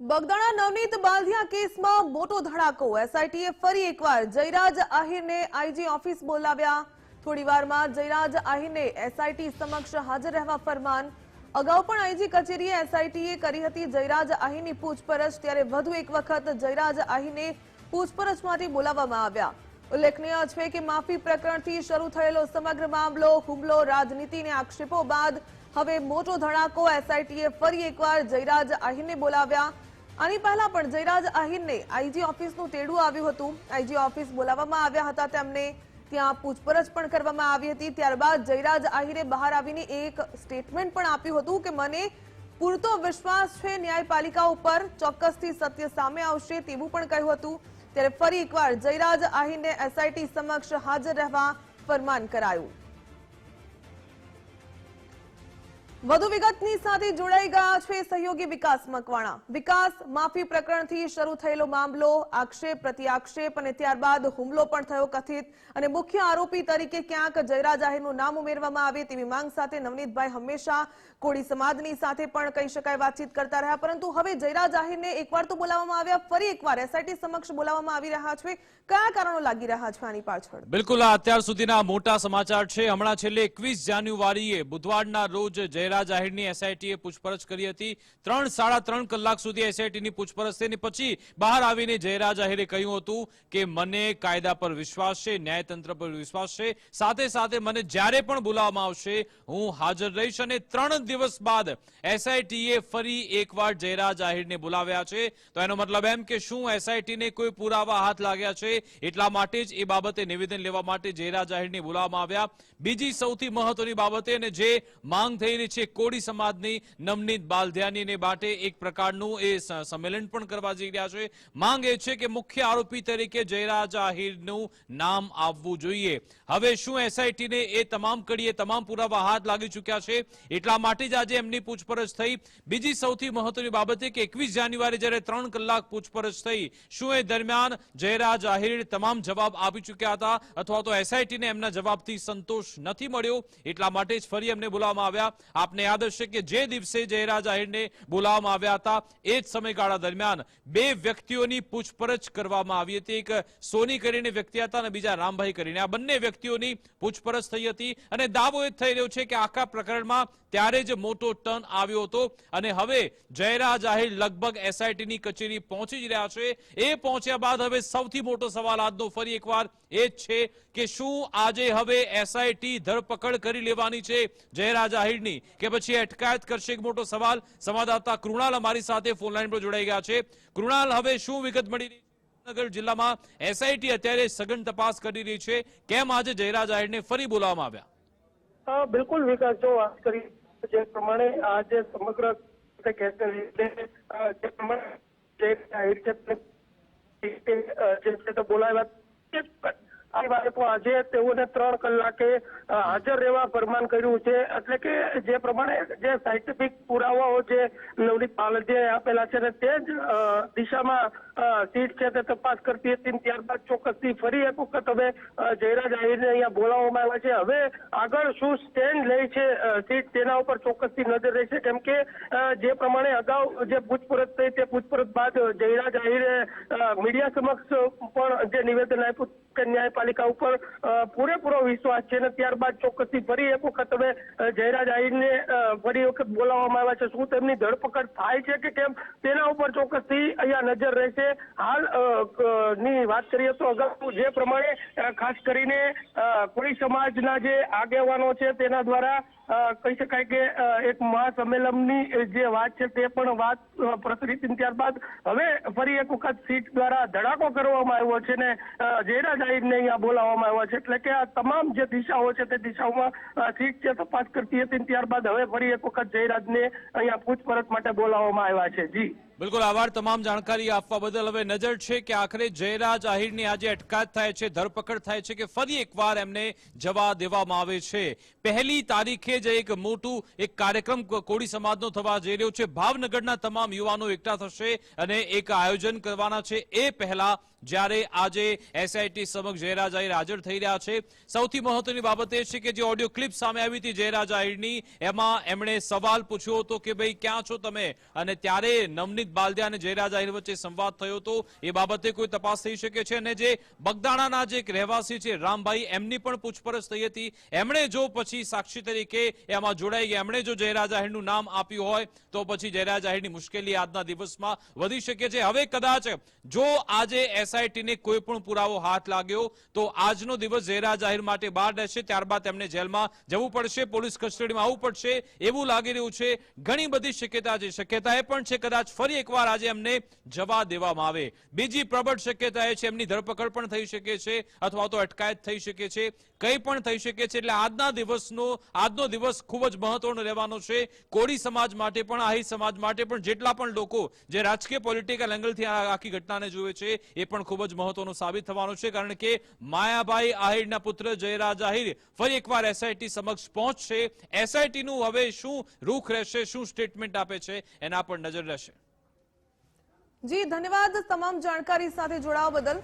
બગદાણા નવનીત બાંધિયા કેસમાં મોટો ધડાકો. એસઆઈટીએ ફરી એકવાર જયરાજ આહિરને આઈજી ઓફિસ બોલાવ્યા. થોડી વારમાં જયરાજ આહિરને એસઆઈટી સમક્ષ હાજર રહેવા ફરમાન. અગાઉ પણ આઈજી કચેરીએ એસઆઈટીએ કરી હતી જયરાજ આહિરની પૂછપરછ. ત્યારે વધુ એક વખત જયરાજ આહિરને પૂછપરછ માટે બોલાવવામાં આવ્યા. ઉલ્લેખનીય છે કે માફી પ્રકરણથી શરૂ થયેલો સમગ્ર મામલો, હુમલો, રાજનીતિને આક્ષેપો બાદ હવે મોટો ધડાકો એસઆઈટીએ ફરી એકવાર જયરાજ આહિરને બોલાવ્યા. આની પહેલા પણ જયરાજ આહિરને આઈજી ઓફિસનું તેડું આવ્યું હતું. આઈજી ઓફિસ બોલાવવામાં આવ્યા હતા, તેમને ત્યાં પૂછપરછ પણ કરવામાં આવી હતી. ત્યારબાદ જયરાજ આહિરે બહાર આવીને એક સ્ટેટમેન્ટ પણ આપ્યું હતું કે, મને પૂરતો વિશ્વાસ છે ન્યાયપાલિકા ઉપર, ચોક્કસથી સત્ય સામે આવશે, તેવું પણ કહ્યું હતું. ત્યારે ફરી એકવાર જયરાજ આહિરને એસઆઈટી સમક્ષ હાજર રહેવા ફરમાન કરાયું. વધુ વિગતની સાથે જોડાઈ ગયા છે સહયોગી વિકાસ મકવાણા. વિકાસ માફી પ્રકરણથી શરૂ થયેલો મામલો, આક્ષેપ પ્રતિ અને ત્યારબાદ હુમલો પણ થયો કથિત અને મુખ્ય આરોપી તરીકે ક્યાંક જયરાજ આહિરનું નામ ઉમેરવામાં આવે તેવી માંગ સાથે નવનીતભાઈ હંમેશા કોળી સમાજની સાથે પણ કહી શકાય વાતચીત કરતા રહ્યા. પરંતુ હવે જયરાજ આહિરને એકવાર તો બોલાવવામાં આવ્યા, ફરી એકવાર એસઆઈટી સમક્ષ બોલાવવામાં આવી રહ્યા છે. કયા કારણો લાગી રહ્યા છે આની પાછળ? બિલકુલ અત્યાર સુધીના મોટા સમાચાર છે. હમણાં છેલ્લે એકવીસ જાન્યુઆરીએ બુધવારના રોજ જયરાજ આહિરની એસઆઈટીએ પૂછપરછ કરી હતી. ત્રણ, સાડા ત્રણ કલાક સુધી એસઆઈટીની પૂછપરછ થઈ પછી બહાર આવીને જયરાજ આહિરે કહ્યું હતું કે મને કાયદા પર વિશ્વાસ છે, ન્યાયતંત્ર પર વિશ્વાસ છે. સાથે સાથે મને જ્યારે પણ બોલાવવામાં આવશે, હું હાજર રહીશ અને ત્રણ દિવસ બાદ એસઆઈટીએ ફરી એકવાર જયરાજ આહિરને બોલાવ્યા છે. તો એનો મતલબ એમ કે શું એસઆઈટીને કોઈ પુરાવા હાથ લાગ્યા છે? એટલા માટે જ એ બાબતે નિવેદન લેવા માટે જયરાજ આહિરને બોલાવવામાં આવ્યા. બીજી સૌથી મહત્વની બાબતે અને જે માંગ થઈ રહી છે કોળી સમાજની નવનીત બાલધ્યાનીને માટે એક પ્રકારનું એ સંમેલન પણ કરવા જઈ રહ્યા છે. માંગ એ છે કે મુખ્ય આરોપી તરીકે જયરાજ આહિરનું નામ આવવું જોઈએ. હવે શું એસઆઈટીને એ તમામ કડીએ તમામ પુરાવા હાથ લાગી ચૂક્યા છે? એટલા માટે જ આજે એમની પૂછપરછ થઈ. બીજી સૌથી મહત્વની બાબત કે એકવીસ જાન્યુઆરી જ્યારે ત્રણ કલાક પૂછપરછ થઈ, શું એ દરમિયાન જયરાજ આહિર તમામ જવાબ આપી ચૂક્યા હતા? અથવા તો એસઆઈટીને એમના જવાબથી સંતોષ નથી મળ્યો? એટલા માટે જ ફરી એમને બોલાવવામાં આવ્યા. આપને યાદ હશે કે જે દિવસે જયરાજ આહિરને બોલાવવામાં આવ્યા હતા, એ જ સમયગાળા દરમિયાન બે વ્યક્તિઓની પૂછપરછ કરવામાં આવી હતી. એક સોની કરીને વ્યક્તિ હતા અને બીજા રામભાઈ કરીને. આ બંને વ્યક્તિઓની પૂછપરછ થઈ હતી અને દાવો એ થઈ રહ્યો છે કે આખા પ્રકરણમાં ત્યારે જ મોટો ટર્ન આવ્યો હતો અને હવે જયરાજ આહિર લગભગ એસઆઈટીની કચેરી પહોંચી જ રહ્યા છે. એ પહોંચ્યા બાદ હવે સૌથી મોટો સવાલ આજનો ફરી એકવાર એ જ છે કે શું આજે હવે એસઆઈટી ધરપકડ કરી લેવાની છે? જયરાજ આહિરની કે પછી અટકાયત કરશે? એક મોટો સવાલ. સંવાદદાતા કૃણાલ અમારી સાથે ફોન લાઈન પર જોડાઈ ગયા છે. કૃણાલ, હવે શું વિગત મળી રહી નગર જિલ્લામાં એસઆઈટી અત્યારે સઘન તપાસ કરી રહી છે. કેમ આજે જયરાજ આહિરને ફરી બોલાવવામાં આવ્યા? બિલકુલ વિકાસ જો વાત કરી જે પ્રમાણે આજે સમગ્ર જે પ્રમાણે બોલાવ્યા તે- આજે તેઓને ત્રણ કલાકે હાજર રહેવા ફરમાન કર્યું છે. એટલે કે જે પ્રમાણે જે સાયન્ટિફિક પુરાવાઓ જે નવનીત પાલજીએ આપેલા છે તે જ દિશામાં સીટ છે તે તપાસ કરતી હતી ત્યારબાદ ચોક્કસથી ફરી એક વખત હવે જયરાજ આહિરને અહીંયા બોલાવવામાં આવ્યા છે. હવે આગળ શું સ્ટેન્ડ લે છે સીટ તેના ઉપર ચોક્કસથી નજર રહેશે? કેમ કે જે પ્રમાણે અગાઉ જે પૂછપરછ થઈ તે પૂછપરછ બાદ જયરાજ આહિરે મીડિયા સમક્ષ પણ જે નિવેદન આપ્યું કે ન્યાયપાલિકા ઉપર પૂરેપૂરો વિશ્વાસ છે અને ત્યારબાદ ચોક્કસથી ફરી એક વખત હવે જયરાજ આહિરને ફરી વખત બોલાવવામાં આવ્યા છે. શું તેમની ધરપકડ થાય છે કે કેમ? તેના ઉપર ચોક્કસથી અહીંયા નજર રહેશે. હાલની વાત કરીએ તો અગાઉ જે પ્રમાણે ખાસ કરીને કોળી સમાજના જે આગેવાનો છે તેના દ્વારા કહી શકાય કે એક મહાસંમેલનની જે વાત છે તે પણ વાત પ્રચલિત ત્યારબાદ હવે ફરી એક વખત સીટ દ્વારા ધડાકો કરવામાં આવ્યો છે ને જયરાજ આહિરને અહીંયા બોલાવવામાં આવ્યા છે. એટલે કે આ તમામ જે દિશાઓ છે તે દિશાઓમાં ઠીક છે, તપાસ કરતી હતી ત્યારબાદ હવે ફરી એક વખત જયરાજને અહીંયા પૂછપરછ માટે બોલાવવામાં આવ્યા છે. જી. બિલકુલ આભાર તમામ જાણકારી આપવા બદલ હવે નજર છે કે આખરે જયરાજ આહિરની આજે અટકાયત થાય છે, ધરપકડ થાય છે કે ફરી એકવાર એમને જવા દેવામાં આવે છે. પહેલી તારીખે જ એક મોટું, એક કાર્યક્રમ કોળી સમાજનો થવા જઈ રહ્યો છે. ભાવનગરના તમામ યુવાનો એકઠા થશે અને એક આયોજન કરવાના છે. એ પહેલા જ્યારે આજે એસઆઈટી સમક્ષ જયરાજ આહિર હાજર થઈ રહ્યા છે. સૌથી મહત્વની બાબત એ છે કે જે ઓડિયો ક્લિપ સામે આવી હતી જયરાજ આહિરની, એમાં એમણે સવાલ પૂછ્યો હતો કે ભાઈ ક્યાં છો તમે? અને ત્યારે નવનીત અમિત બાલદિયા અને જયરાજ આહિર વચ્ચે સંવાદ થયો હતો. એ બાબતે કોઈ તપાસ થઈ શકે છે? અને જે બગદાણાના જે રહેવાસી છે, રામભાઈ, એમની પણ પૂછપરછ થઈ હતી. એમણે જો પછી સાક્ષી તરીકે એમાં જોડાઈ ગયા. એમણે જો જયરાજ આહિરનું નામ આપ્યું હોય, તો પછી જયરાજ આહિરની મુશ્કેલી આજના દિવસમાં વધી શકે છે. હવે કદાચ જો આજે એસઆઈટીને કોઈ પણ પુરાવો હાથ લાગ્યો, તો આજનો દિવસ જયરાજ આહિર માટે બહાર રહેશે. ત્યારબાદ તેમને જેલમાં જવું પડશે, પોલીસ કસ્ટડીમાં આવવું પડશે. એવું લાગી રહ્યું છે. ઘણી બધી શક્યતા છે. શક્યતા એ પણ છે કદાચ ફરી એકવાર આજે એમને જવા દેવામાં આવે. બીજી પ્રબળ શક્યતા એ છે, એમની ધરપકડ પણ થઈ શકે છે, અથવા તો અટકાયત થઈ શકે છે, કંઈ પણ થઈ શકે છે. એટલે આજના દિવસનો, આજનો દિવસ ખૂબ જ મહત્વનો રહેવાનો છે. કોળી સમાજ માટે પણ, આહી સમાજ માટે પણ, જેટલા પણ લોકો જે રાજકીય પોલિટિકલ એંગલથી આખી ઘટનાને જુએ છે, એ પણ ખૂબ જ મહત્વનું સાબિત થવાનું છે. કારણ કે માયાભાઈ આહિરના પુત્ર જયરાજ આહિર ફરી એકવાર એસઆઈટી સમક્ષ પહોંચશે. એસઆઈટીનું હવે શું રૂખ રહેશે, શું સ્ટેટમેન્ટ આપે છે, એના પર નજર રહેશે. જી ધન્યવાદ તમામ જાણકારી સાથે જોડાવા બદલ.